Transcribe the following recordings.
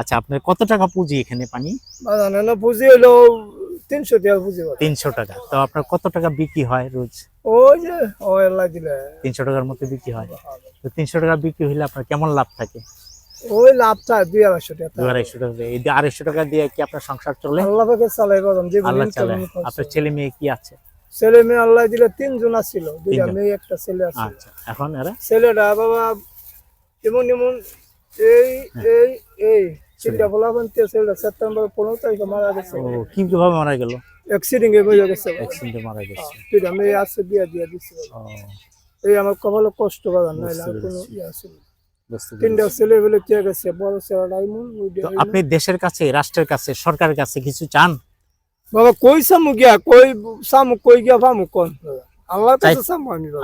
আচ্ছা আপনার কত টাকা পুঁজি এখানে পানি? পুঁজি হলো তিনশো টাকা পুঁজি তিনশো টাকা। তো আপনার কত টাকা বিক্রি হয় রোজ? ওই যে তিনশো টাকার মতো বিক্রি হয়। তো তিনশো টাকা বিক্রি হলে আপনার কেমন লাভ থাকে? ওই লাভটা দুই আড়াইশো টাকা। আড়াইশো টাকা দিয়ে। এই আড়াইশো টাকা দিয়ে কি আপনার সংসার চলে? আল্লাহ চালাই যে আল্লাহ। আপনার ছেলে মেয়ে কি আছে? ছেলে মেয়ে আল্লাহ দিলে তিনজন দুইটা। মেয়ে একটা ছেলে আছে আচ্ছা এখন এরা? ছেলেটা বাবা এমন এমন এই এই এই চিন্তা ফলাফল ছেলেটা সেপ্টেম্বর পনেরো তারিখে মারা গেছে। ও কি কীভাবে মারা গেল? অ্যাক্সিডেন্ট হয়ে গেছে। অ্যাক্সিডেন্টে মারা গেছে। দুইটা মেয়ে আছে বিয়া দিয়ে দিছে। এই আমার কপালে কষ্ট বাজান নাইলে আর বুঝতে কোনো পেরেছি। ইয়ে আছে না। বুঝতে পেরেছি। তিনটা ছেলে ফেলে দিয়ে গেছে? বড় ছেলেটা এমন ওই তো দিয়ে- আপনি দেশের কাছে রাষ্ট্রের কাছে সরকারের কাছে কিছু চান? বাবা কই সামু গিয়া? কই সামু কই গিয়া ফামু কোন? আল্লাহর কাছে।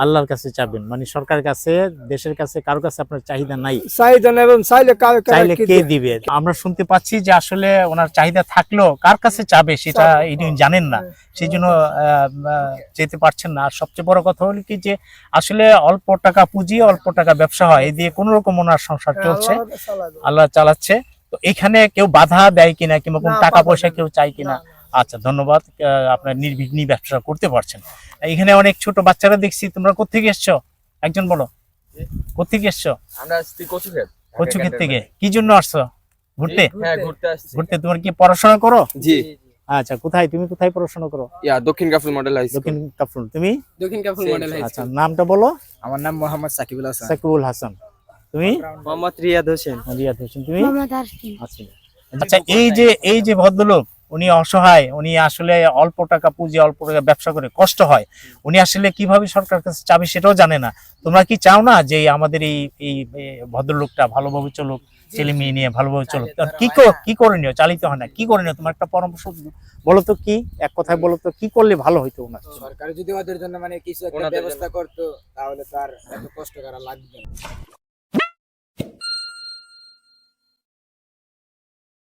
আল্লাহর চাবেন। মানে সরকারের কাছে দেশের কাছে কারও কাছে আপনার চাহিদা নাই। চাহিদা নেবেন চাইলে কার কার চাইলে কে দিবে? আমরা শুনতে পাচ্ছি যে আসলে ওনার চাহিদা থাকলেও কার কাছে চাবে সেটা ইনি হ্যাঁ, জানেন না। হ্যাঁ। সেই জন্য আহ, যেতে পারছেন না। আর সবচেয়ে বড় কথা হলো কি যে আসলে অল্প টাকা পুঁজি অল্প টাকা ব্যবসা হয়। এই দিয়ে কোন রকম ওনার সংসার চলছে। কাছে চালাবে। আল্লাহ চালাচ্ছে। তো এখানে কেউ বাধা দেয় কিনা কিংবা কোন টাকা পয়সা কেউ চায় কিনা। আচ্ছা ধন্যবাদ। আহ, আপনার নির্বিঘ্নি ব্যবসা করতে পারছেন। এখানে অনেক ছোট বাচ্চারা দেখছি তোমরা কোথেকে এসছো? একজন বলো। কোথেকে এসছো? আমরা আসছি কচুক্ষেত। থেকে। কি জন্য আসছো? ঘুরতে? হ্যাঁ ঘুরতে আসছি। ঘুরতে। তোমার কি পড়াশোনা করো? জি আচ্ছা কোথায়? তুমি কোথায় পড়াশোনা করো? ইয়া দক্ষিণ কাফুল মডেল হাই স্কুল। দক্ষিণ কাফরুল। তুমি? দক্ষিণ মডেল হাই আচ্ছা নামটা বলো। আমার নাম মোহাম্মদ সাকিবুল হাসান। সাকিবুল হাসান। তুমি? মোহাম্মদ রিয়াদ হোসেন। রিয়াদ হোসেন। তুমি? মোহাম্মদ আচ্ছা আচ্ছা এই যে এই যে ভদ্রলোক উনি অসহায় উনি আসলে অল্প টাকা পুঁজি অল্প টাকা ব্যবসা করে কষ্ট হয়। উনি আসলে কীভাবে সরকার কাছে চাবে সেটাও জানে না। তোমরা কি চাও না যে আমাদের এই এই ভদ্রলোকটা ভালোভাবে চলুক ছেলে মেয়ে নিয়ে ভালোভাবে চলুক? কো- কি করণীয় চালিত হয় না। কি করণীয় তোমার একটা পরামর্শ বলো তো কি? এক কথায় বলো তো কি করলে ভালো হইতো ওনার? সরকার যদি ওদের জন্য মানে কিছু একটা ব্যবস্থা করতো তাহলে তার এত কষ্ট করা লাগবে না।